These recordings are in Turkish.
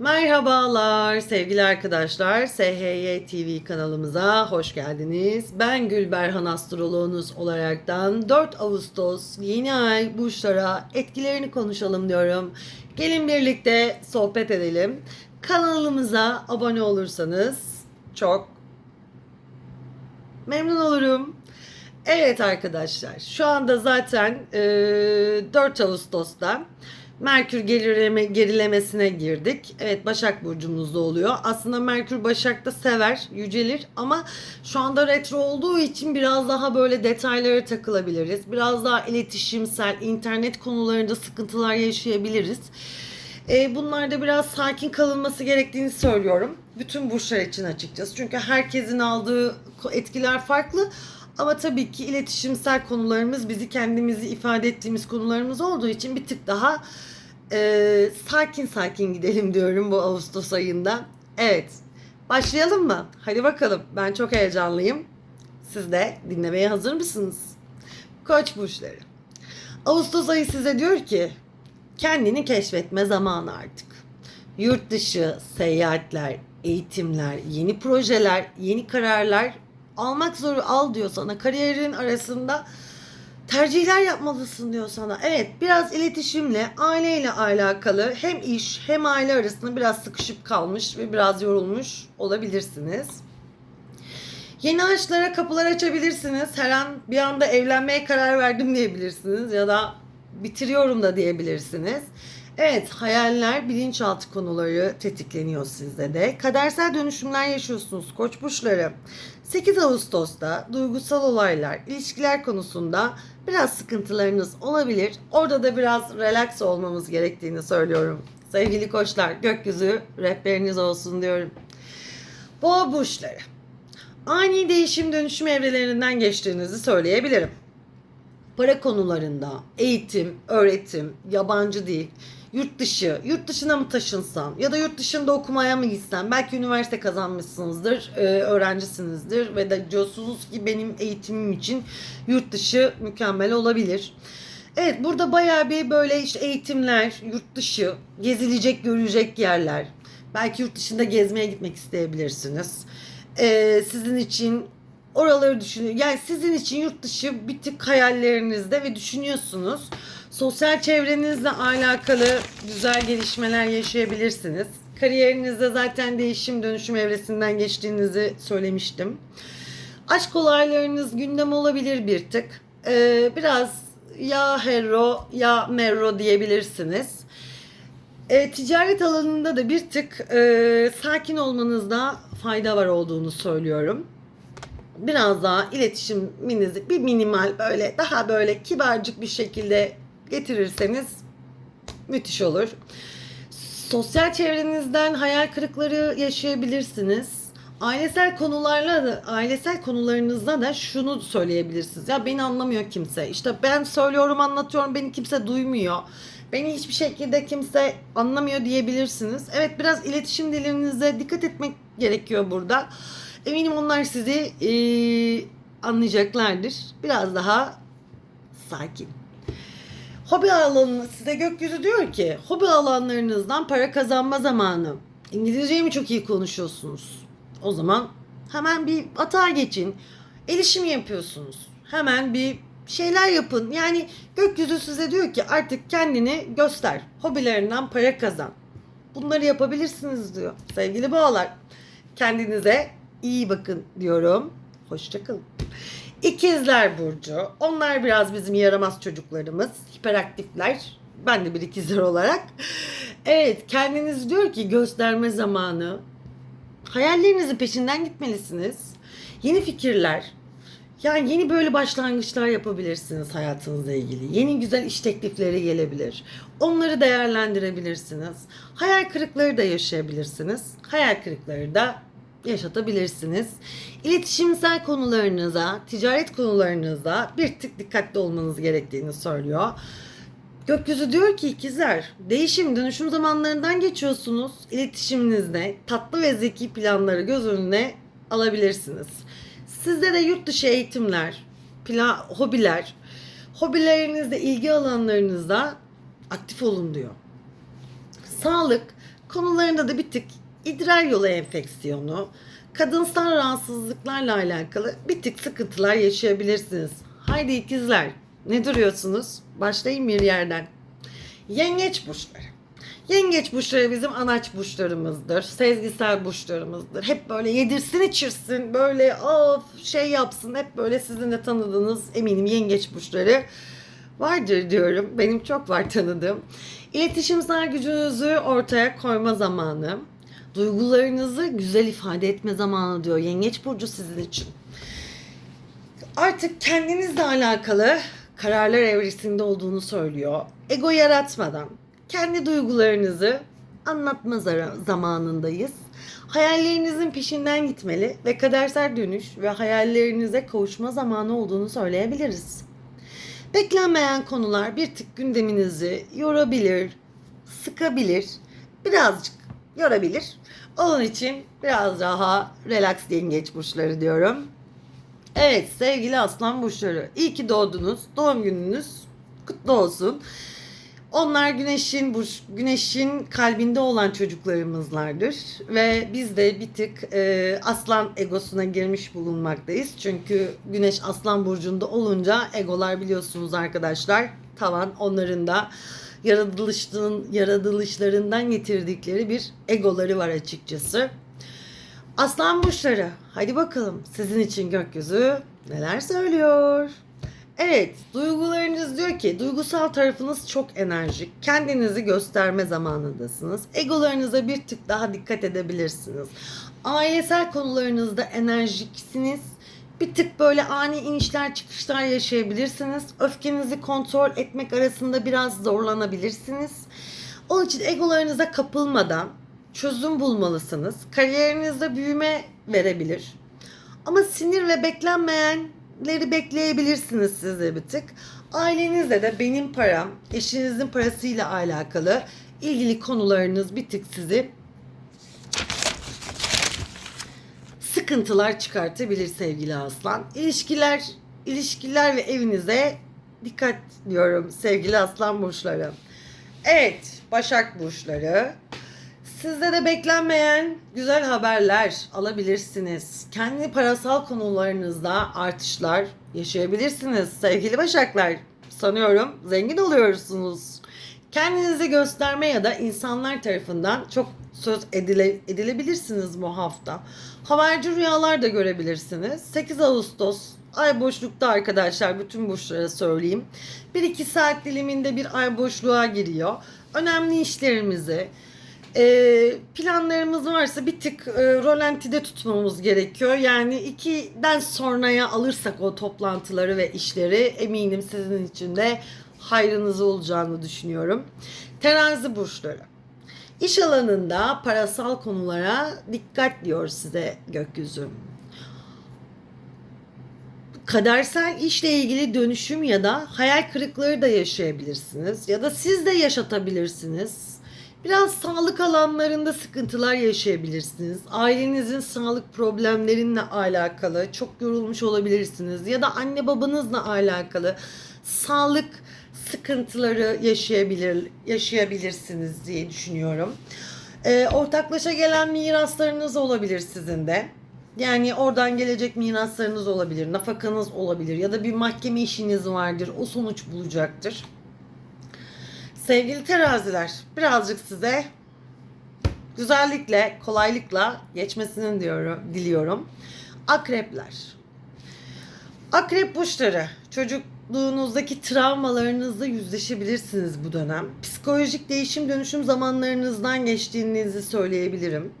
Merhabalar sevgili arkadaşlar. SHY TV kanalımıza hoş geldiniz. Ben Gülberhan Astroloğunuz olaraktan 4 Ağustos yeni ay burçlara etkilerini konuşalım diyorum. Gelin birlikte sohbet edelim. Kanalımıza abone olursanız çok memnun olurum. Evet arkadaşlar şu anda zaten e, 4 Ağustos'ta Merkür gerileme, gerilemesine girdik. Evet Başak Burcumuzda oluyor. Aslında Merkür Başak'ta sever, yücelir ama şu anda retro olduğu için biraz daha böyle detaylara takılabiliriz. Biraz daha iletişimsel, internet konularında sıkıntılar yaşayabiliriz. E, bunlarda biraz sakin kalınması gerektiğini söylüyorum. Bütün burçlar için açıkçası. Çünkü herkesin aldığı etkiler farklı. Ama tabii ki iletişimsel konularımız bizi kendimizi ifade ettiğimiz konularımız olduğu için bir tık daha e, sakin sakin gidelim diyorum bu Ağustos ayında. Evet başlayalım mı? Hadi bakalım ben çok heyecanlıyım. Siz de dinlemeye hazır mısınız? Koç burçları. Ağustos ayı size diyor ki kendini keşfetme zamanı artık. Yurt dışı seyahatler, eğitimler, yeni projeler, yeni kararlar almak zor al diyor sana. Kariyerin arasında tercihler yapmalısın diyor sana. Evet biraz iletişimle, aileyle alakalı hem iş hem aile arasında biraz sıkışıp kalmış ve biraz yorulmuş olabilirsiniz. Yeni aşklara kapılar açabilirsiniz. Her an bir anda evlenmeye karar verdim diyebilirsiniz ya da bitiriyorum da diyebilirsiniz. Evet, hayaller, bilinçaltı konuları tetikleniyor sizde de. Kadersel dönüşümler yaşıyorsunuz koç burçları. 8 Ağustos'ta duygusal olaylar, ilişkiler konusunda biraz sıkıntılarınız olabilir. Orada da biraz relax olmamız gerektiğini söylüyorum. Sevgili koçlar, gökyüzü rehberiniz olsun diyorum. Boğa burçları. Ani değişim dönüşüm evrelerinden geçtiğinizi söyleyebilirim para konularında eğitim, öğretim, yabancı dil, yurt dışı, yurt dışına mı taşınsam ya da yurt dışında okumaya mı gitsem belki üniversite kazanmışsınızdır, e, öğrencisinizdir ve de diyorsunuz ki benim eğitimim için yurt dışı mükemmel olabilir. Evet burada bayağı bir böyle işte eğitimler, yurt dışı, gezilecek, görülecek yerler. Belki yurt dışında gezmeye gitmek isteyebilirsiniz. Ee, sizin için oraları düşünüyor. Yani sizin için yurt dışı bir tık hayallerinizde ve düşünüyorsunuz. Sosyal çevrenizle alakalı güzel gelişmeler yaşayabilirsiniz. Kariyerinizde zaten değişim dönüşüm evresinden geçtiğinizi söylemiştim. Aşk olaylarınız gündem olabilir bir tık. Ee, biraz ya hero ya merro diyebilirsiniz. E, ticaret alanında da bir tık e, sakin olmanızda fayda var olduğunu söylüyorum biraz daha iletişiminizi bir minimal böyle daha böyle kibarcık bir şekilde getirirseniz müthiş olur. Sosyal çevrenizden hayal kırıkları yaşayabilirsiniz. Ailesel konularla da ailesel konularınızda da şunu söyleyebilirsiniz. Ya beni anlamıyor kimse. İşte ben söylüyorum, anlatıyorum, beni kimse duymuyor. Beni hiçbir şekilde kimse anlamıyor diyebilirsiniz. Evet biraz iletişim dilinize dikkat etmek gerekiyor burada. Eminim onlar sizi e, anlayacaklardır. Biraz daha sakin. Hobi alanı size gökyüzü diyor ki hobi alanlarınızdan para kazanma zamanı. İngilizceyi mi çok iyi konuşuyorsunuz? O zaman hemen bir atağa geçin. Elişim yapıyorsunuz. Hemen bir şeyler yapın. Yani gökyüzü size diyor ki artık kendini göster. Hobilerinden para kazan. Bunları yapabilirsiniz diyor. Sevgili boğalar kendinize iyi bakın diyorum. Hoşçakalın. İkizler Burcu. Onlar biraz bizim yaramaz çocuklarımız. Hiperaktifler. Ben de bir ikizler olarak. Evet kendiniz diyor ki gösterme zamanı. Hayallerinizin peşinden gitmelisiniz. Yeni fikirler. Yani yeni böyle başlangıçlar yapabilirsiniz hayatınızla ilgili. Yeni güzel iş teklifleri gelebilir. Onları değerlendirebilirsiniz. Hayal kırıkları da yaşayabilirsiniz. Hayal kırıkları da yaşatabilirsiniz. İletişimsel konularınıza, ticaret konularınıza bir tık dikkatli olmanız gerektiğini söylüyor. Gökyüzü diyor ki ikizler, değişim, dönüşüm zamanlarından geçiyorsunuz. İletişiminizde tatlı ve zeki planları göz önüne alabilirsiniz. Sizde de yurt dışı eğitimler, plan, hobiler, hobilerinizde, ilgi alanlarınızda aktif olun diyor. Sağlık, Konularında da bir tık idrar yolu enfeksiyonu, kadınsal rahatsızlıklarla alakalı bir tık sıkıntılar yaşayabilirsiniz. Haydi ikizler, ne duruyorsunuz? Başlayın bir yerden. Yengeç burçları. Yengeç burçları bizim anaç burçlarımızdır. Sezgisel burçlarımızdır. Hep böyle yedirsin içirsin. Böyle of şey yapsın. Hep böyle sizin de tanıdığınız eminim yengeç burçları vardır diyorum. Benim çok var tanıdığım. İletişimsel gücünüzü ortaya koyma zamanı. Duygularınızı güzel ifade etme zamanı diyor Yengeç Burcu sizin için. Artık kendinizle alakalı kararlar evresinde olduğunu söylüyor. Ego yaratmadan kendi duygularınızı anlatma zamanındayız. Hayallerinizin peşinden gitmeli ve kadersel dönüş ve hayallerinize kavuşma zamanı olduğunu söyleyebiliriz. Beklenmeyen konular bir tık gündeminizi yorabilir, sıkabilir, birazcık yorabilir. Onun için biraz daha relax yengeç burçları diyorum. Evet sevgili aslan burçları iyi ki doğdunuz. Doğum gününüz kutlu olsun. Onlar güneşin burç, güneşin kalbinde olan çocuklarımızlardır ve biz de bir tık e, aslan egosuna girmiş bulunmaktayız. Çünkü güneş aslan burcunda olunca egolar biliyorsunuz arkadaşlar tavan onların da yaratılışların, yaratılışlarından getirdikleri bir egoları var açıkçası. Aslan burçları hadi bakalım sizin için gökyüzü neler söylüyor? Evet, duygularınız diyor ki duygusal tarafınız çok enerjik. Kendinizi gösterme zamanındasınız. Egolarınıza bir tık daha dikkat edebilirsiniz. Ailesel konularınızda enerjiksiniz. Bir tık böyle ani inişler çıkışlar yaşayabilirsiniz. Öfkenizi kontrol etmek arasında biraz zorlanabilirsiniz. Onun için egolarınıza kapılmadan çözüm bulmalısınız. Kariyerinizde büyüme verebilir. Ama sinir ve beklenmeyenleri bekleyebilirsiniz siz de bir tık. Ailenizde de benim param, eşinizin parasıyla alakalı ilgili konularınız bir tık sizi sıkıntılar çıkartabilir sevgili aslan. İlişkiler, ilişkiler ve evinize dikkat diyorum sevgili aslan burçları. Evet, Başak burçları. Sizde de beklenmeyen güzel haberler alabilirsiniz. Kendi parasal konularınızda artışlar yaşayabilirsiniz sevgili Başaklar. Sanıyorum zengin oluyorsunuz. Kendinizi gösterme ya da insanlar tarafından çok söz edile, edilebilirsiniz bu hafta. Haberci rüyalar da görebilirsiniz. 8 Ağustos ay boşlukta arkadaşlar bütün burçlara söyleyeyim. 1-2 saat diliminde bir ay boşluğa giriyor. Önemli işlerimizi, e, planlarımız varsa bir tık e, rolantide tutmamız gerekiyor. Yani 2'den sonraya alırsak o toplantıları ve işleri eminim sizin için de hayrınız olacağını düşünüyorum. Terazi burçları. İş alanında parasal konulara dikkat diyor size gökyüzü. Kadersel işle ilgili dönüşüm ya da hayal kırıkları da yaşayabilirsiniz ya da siz de yaşatabilirsiniz. Biraz sağlık alanlarında sıkıntılar yaşayabilirsiniz. Ailenizin sağlık problemlerinle alakalı çok yorulmuş olabilirsiniz ya da anne babanızla alakalı sağlık sıkıntıları yaşayabilir yaşayabilirsiniz diye düşünüyorum. Ee, ortaklaşa gelen miraslarınız olabilir sizin de. Yani oradan gelecek miraslarınız olabilir, nafakanız olabilir ya da bir mahkeme işiniz vardır. O sonuç bulacaktır. Sevgili teraziler, birazcık size güzellikle, kolaylıkla geçmesini diyorum, diliyorum. Akrepler. Akrep burçları, çocukluğunuzdaki travmalarınızla yüzleşebilirsiniz bu dönem. Psikolojik değişim dönüşüm zamanlarınızdan geçtiğinizi söyleyebilirim.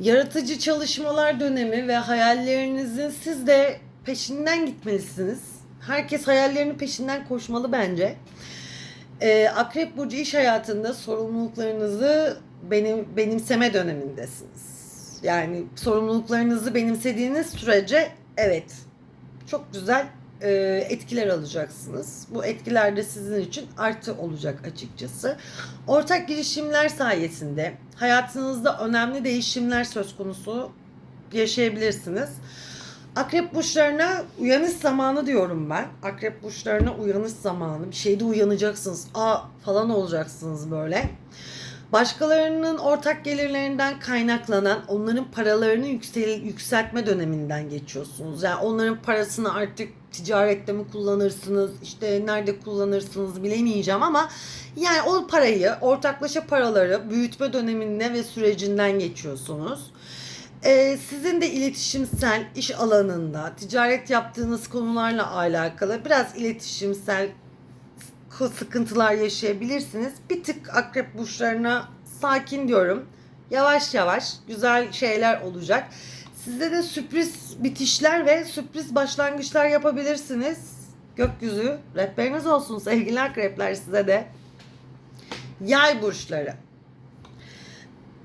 Yaratıcı çalışmalar dönemi ve hayallerinizin siz de peşinden gitmelisiniz. Herkes hayallerinin peşinden koşmalı bence. Ee, Akrep burcu iş hayatında sorumluluklarınızı benim benimseme dönemindesiniz. Yani sorumluluklarınızı benimsediğiniz sürece evet çok güzel etkiler alacaksınız. Bu etkiler de sizin için artı olacak açıkçası. Ortak girişimler sayesinde hayatınızda önemli değişimler söz konusu yaşayabilirsiniz. Akrep burçlarına uyanış zamanı diyorum ben. Akrep burçlarına uyanış zamanı. Bir şeyde uyanacaksınız. Aa falan olacaksınız böyle. Başkalarının ortak gelirlerinden kaynaklanan onların paralarını yüksel, yükseltme döneminden geçiyorsunuz. Yani onların parasını artık ticarette mi kullanırsınız, işte nerede kullanırsınız bilemeyeceğim ama yani o parayı, ortaklaşa paraları büyütme döneminde ve sürecinden geçiyorsunuz. Ee, sizin de iletişimsel iş alanında ticaret yaptığınız konularla alakalı biraz iletişimsel sıkıntılar yaşayabilirsiniz. Bir tık akrep burçlarına sakin diyorum. Yavaş yavaş güzel şeyler olacak. Size de sürpriz bitişler ve sürpriz başlangıçlar yapabilirsiniz. Gökyüzü rehberiniz olsun sevgili akrepler size de. Yay burçları.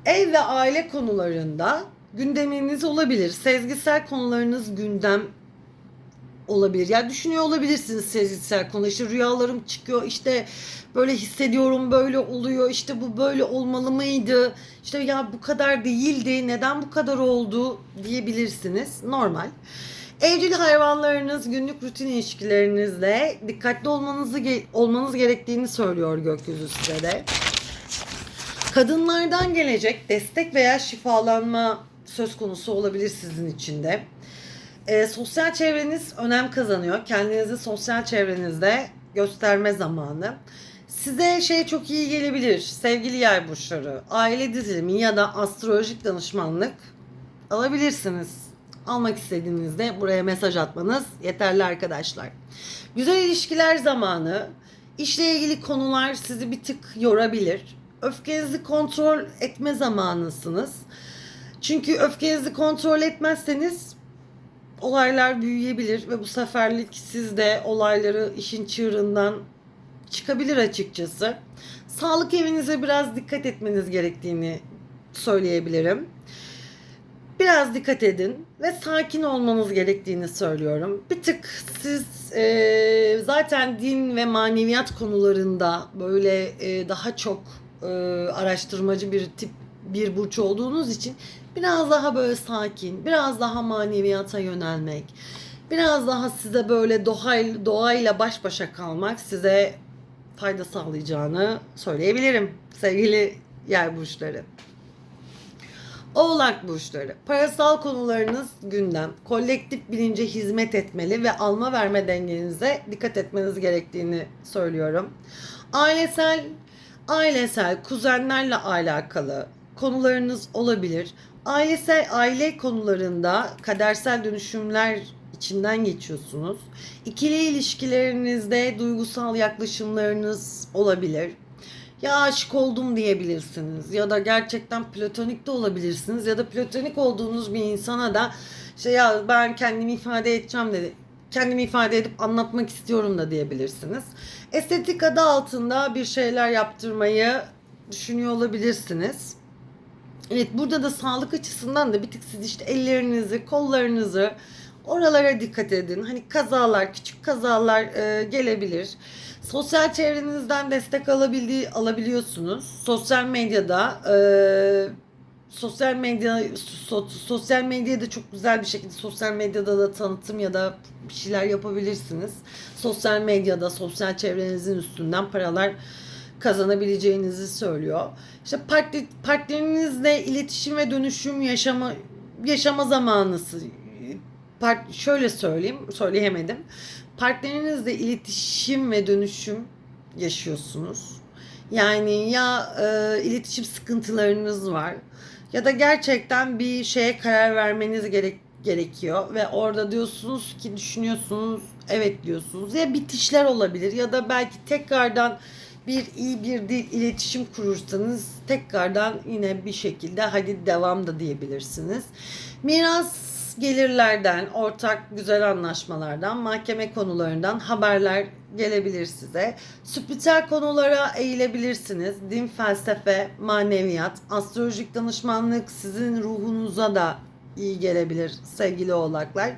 Ev ve aile konularında gündeminiz olabilir. Sezgisel konularınız gündem olabilir. Ya düşünüyor olabilirsiniz sezgisel konu. İşte rüyalarım çıkıyor. işte böyle hissediyorum böyle oluyor. işte bu böyle olmalı mıydı? İşte ya bu kadar değildi. Neden bu kadar oldu diyebilirsiniz. Normal. Evcil hayvanlarınız günlük rutin ilişkilerinizle dikkatli olmanızı olmanız gerektiğini söylüyor gökyüzü size de. Kadınlardan gelecek destek veya şifalanma söz konusu olabilir sizin için de. E, sosyal çevreniz önem kazanıyor. Kendinizi sosyal çevrenizde gösterme zamanı. Size şey çok iyi gelebilir sevgili yay burçları. Aile dizilimi ya da astrolojik danışmanlık alabilirsiniz. Almak istediğinizde buraya mesaj atmanız yeterli arkadaşlar. Güzel ilişkiler zamanı. İşle ilgili konular sizi bir tık yorabilir. Öfkenizi kontrol etme zamanısınız. Çünkü öfkenizi kontrol etmezseniz olaylar büyüyebilir ve bu seferlik siz de olayları işin çığırından çıkabilir açıkçası. Sağlık evinize biraz dikkat etmeniz gerektiğini söyleyebilirim. Biraz dikkat edin ve sakin olmanız gerektiğini söylüyorum. Bir tık siz e, zaten din ve maneviyat konularında böyle e, daha çok e, araştırmacı bir tip bir burç olduğunuz için biraz daha böyle sakin, biraz daha maneviyata yönelmek, biraz daha size böyle doğayla, doğayla baş başa kalmak size fayda sağlayacağını söyleyebilirim sevgili yer burçları. Oğlak burçları. Parasal konularınız gündem. Kolektif bilince hizmet etmeli ve alma verme dengenize dikkat etmeniz gerektiğini söylüyorum. Ailesel ailesel kuzenlerle alakalı konularınız olabilir. Ailesel aile konularında kadersel dönüşümler içinden geçiyorsunuz. İkili ilişkilerinizde duygusal yaklaşımlarınız olabilir. Ya aşık oldum diyebilirsiniz ya da gerçekten platonik de olabilirsiniz ya da platonik olduğunuz bir insana da şey ya ben kendimi ifade edeceğim dedi. Kendimi ifade edip anlatmak istiyorum da diyebilirsiniz. Estetik adı altında bir şeyler yaptırmayı düşünüyor olabilirsiniz. Evet burada da sağlık açısından da bir tık siz işte ellerinizi, kollarınızı oralara dikkat edin. Hani kazalar, küçük kazalar e, gelebilir. Sosyal çevrenizden destek alabildiği alabiliyorsunuz. Sosyal medyada e, sosyal medya so, sosyal medyada da çok güzel bir şekilde sosyal medyada da tanıtım ya da bir şeyler yapabilirsiniz. Sosyal medyada sosyal çevrenizin üstünden paralar kazanabileceğinizi söylüyor. İşte partner, partnerinizle iletişim ve dönüşüm yaşama yaşama zamanısı. Part, şöyle söyleyeyim, söyleyemedim. Partnerinizle iletişim ve dönüşüm yaşıyorsunuz. Yani ya e, iletişim sıkıntılarınız var ya da gerçekten bir şeye karar vermeniz gerek gerekiyor ve orada diyorsunuz ki düşünüyorsunuz evet diyorsunuz ya bitişler olabilir ya da belki tekrardan bir iyi bir dil iletişim kurursanız tekrardan yine bir şekilde hadi devam da diyebilirsiniz. Miras gelirlerden, ortak güzel anlaşmalardan, mahkeme konularından haberler gelebilir size. Spiritüel konulara eğilebilirsiniz. Din, felsefe, maneviyat, astrolojik danışmanlık sizin ruhunuza da iyi gelebilir sevgili oğlaklar.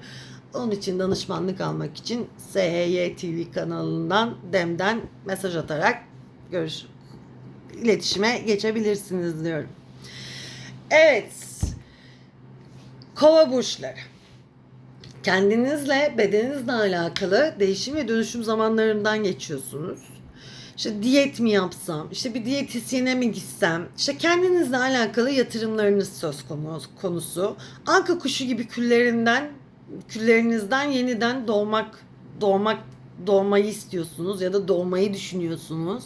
Onun için danışmanlık almak için SHY TV kanalından DEM'den mesaj atarak görüş iletişime geçebilirsiniz diyorum. Evet. Kova burçları. Kendinizle, bedeninizle alakalı değişim ve dönüşüm zamanlarından geçiyorsunuz. işte diyet mi yapsam, işte bir diyetisyene mi gitsem, işte kendinizle alakalı yatırımlarınız söz konusu. Anka kuşu gibi küllerinden, küllerinizden yeniden doğmak, doğmak, doğmayı istiyorsunuz ya da doğmayı düşünüyorsunuz.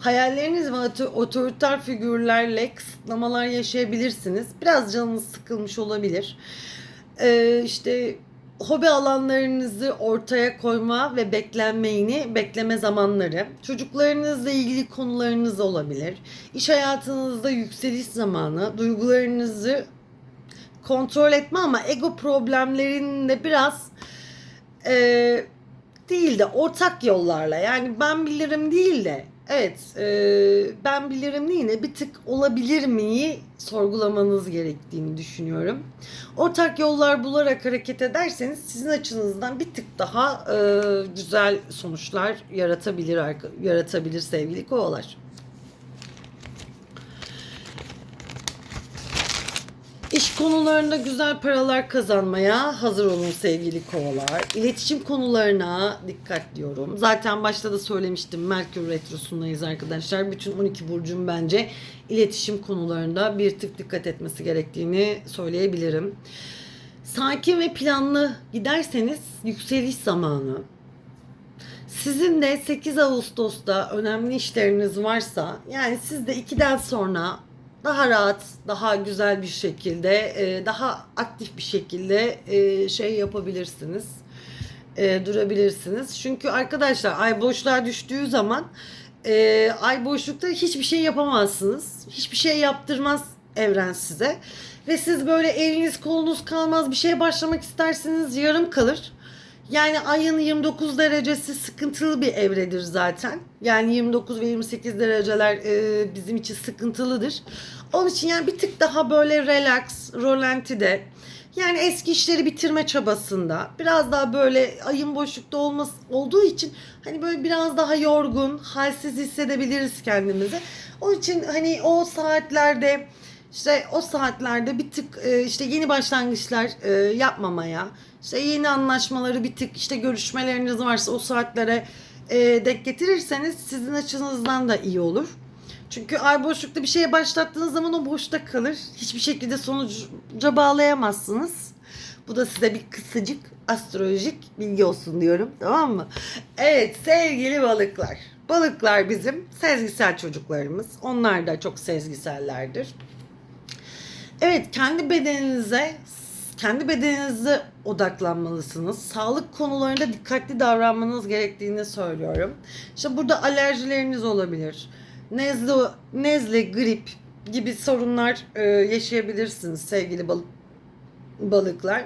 Hayalleriniz ve oto- otoriter figürlerle kısıtlamalar yaşayabilirsiniz. Biraz canınız sıkılmış olabilir. Ee, işte hobi alanlarınızı ortaya koyma ve beklenmeyini bekleme zamanları. Çocuklarınızla ilgili konularınız olabilir. İş hayatınızda yükseliş zamanı. Duygularınızı kontrol etme ama ego problemlerinde biraz e, değil de ortak yollarla yani ben bilirim değil de evet e, ben bilirim değil de bir tık olabilir miyi sorgulamanız gerektiğini düşünüyorum. Ortak yollar bularak hareket ederseniz sizin açınızdan bir tık daha e, güzel sonuçlar yaratabilir yaratabilir sevgili kovalar. İş konularında güzel paralar kazanmaya hazır olun sevgili kovalar. İletişim konularına dikkat diyorum. Zaten başta da söylemiştim Merkür Retrosu'ndayız arkadaşlar. Bütün 12 burcun bence iletişim konularında bir tık dikkat etmesi gerektiğini söyleyebilirim. Sakin ve planlı giderseniz yükseliş zamanı. Sizin de 8 Ağustos'ta önemli işleriniz varsa yani siz de 2'den sonra daha rahat, daha güzel bir şekilde, e, daha aktif bir şekilde e, şey yapabilirsiniz. E, durabilirsiniz. Çünkü arkadaşlar ay boşluğa düştüğü zaman ay boşlukta hiçbir şey yapamazsınız. Hiçbir şey yaptırmaz evren size. Ve siz böyle eliniz kolunuz kalmaz bir şeye başlamak isterseniz yarım kalır. Yani ayın 29 derecesi sıkıntılı bir evredir zaten. Yani 29 ve 28 dereceler e, bizim için sıkıntılıdır. Onun için yani bir tık daha böyle relax, rolantide. Yani eski işleri bitirme çabasında. Biraz daha böyle ayın boşlukta olması olduğu için hani böyle biraz daha yorgun, halsiz hissedebiliriz kendimizi. Onun için hani o saatlerde işte o saatlerde bir tık e, işte yeni başlangıçlar e, yapmamaya, işte yeni anlaşmaları bir tık işte görüşmeleriniz varsa o saatlere e, denk getirirseniz sizin açınızdan da iyi olur. Çünkü ay boşlukta bir şeye başlattığınız zaman o boşta kalır. Hiçbir şekilde sonuca bağlayamazsınız. Bu da size bir kısacık astrolojik bilgi olsun diyorum. Tamam mı? Evet sevgili balıklar. Balıklar bizim sezgisel çocuklarımız. Onlar da çok sezgisellerdir. Evet kendi bedeninize kendi bedeninize odaklanmalısınız. Sağlık konularında dikkatli davranmanız gerektiğini söylüyorum. İşte burada alerjileriniz olabilir. Nezle, nezle, grip gibi sorunlar e, yaşayabilirsiniz sevgili balık, balıklar.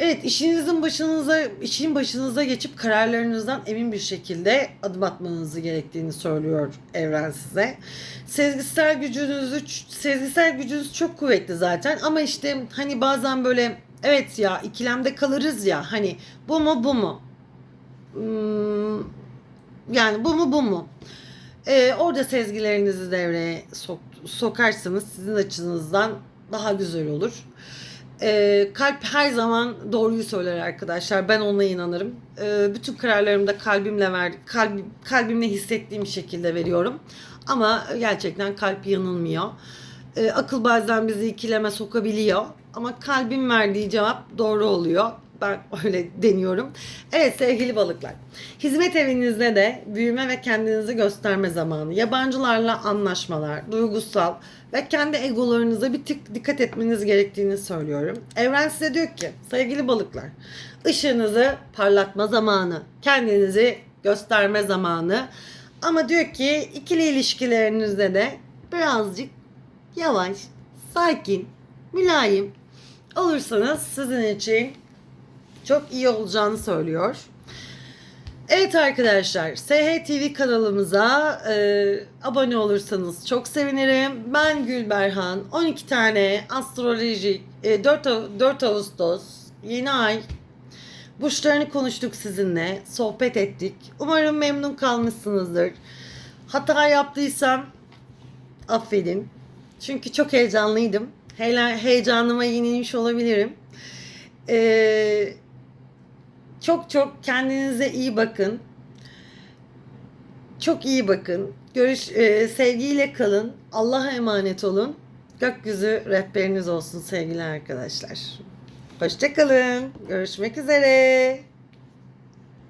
Evet işinizin başınıza işin başınıza geçip kararlarınızdan emin bir şekilde adım atmanızı gerektiğini söylüyor evren size. Sezgisel gücünüzü sezgisel gücünüz çok kuvvetli zaten ama işte hani bazen böyle evet ya ikilemde kalırız ya hani bu mu bu mu? Hmm, yani bu mu bu mu? Ee, orada sezgilerinizi devreye sok, sokarsanız sizin açınızdan daha güzel olur. Ee, kalp her zaman doğruyu söyler arkadaşlar. Ben ona inanırım. Ee, bütün kararlarımda kalbimle ver, kalb, kalbimle hissettiğim şekilde veriyorum. Ama gerçekten kalp yanılmıyor. Ee, akıl bazen bizi ikileme sokabiliyor. Ama kalbin verdiği cevap doğru oluyor. Ben öyle deniyorum. Evet sevgili balıklar. Hizmet evinizde de büyüme ve kendinizi gösterme zamanı. Yabancılarla anlaşmalar, duygusal ve kendi egolarınıza bir tık dikkat etmeniz gerektiğini söylüyorum. Evren size diyor ki sevgili balıklar ışığınızı parlatma zamanı, kendinizi gösterme zamanı. Ama diyor ki ikili ilişkilerinizde de birazcık yavaş, sakin, mülayim olursanız sizin için çok iyi olacağını söylüyor. Evet arkadaşlar, SH TV kanalımıza e, abone olursanız çok sevinirim. Ben Gülberhan. 12 tane astrolojik e, 4, Ağ- 4 Ağustos yeni ay burçlarını konuştuk sizinle. Sohbet ettik. Umarım memnun kalmışsınızdır. Hata yaptıysam affedin. Çünkü çok heyecanlıydım. Hele- Heyecanıma yenilmiş olabilirim. Eee, çok çok kendinize iyi bakın. Çok iyi bakın. Görüş e, sevgiyle kalın. Allah'a emanet olun. Gökyüzü rehberiniz olsun sevgili arkadaşlar. Hoşçakalın. Görüşmek üzere.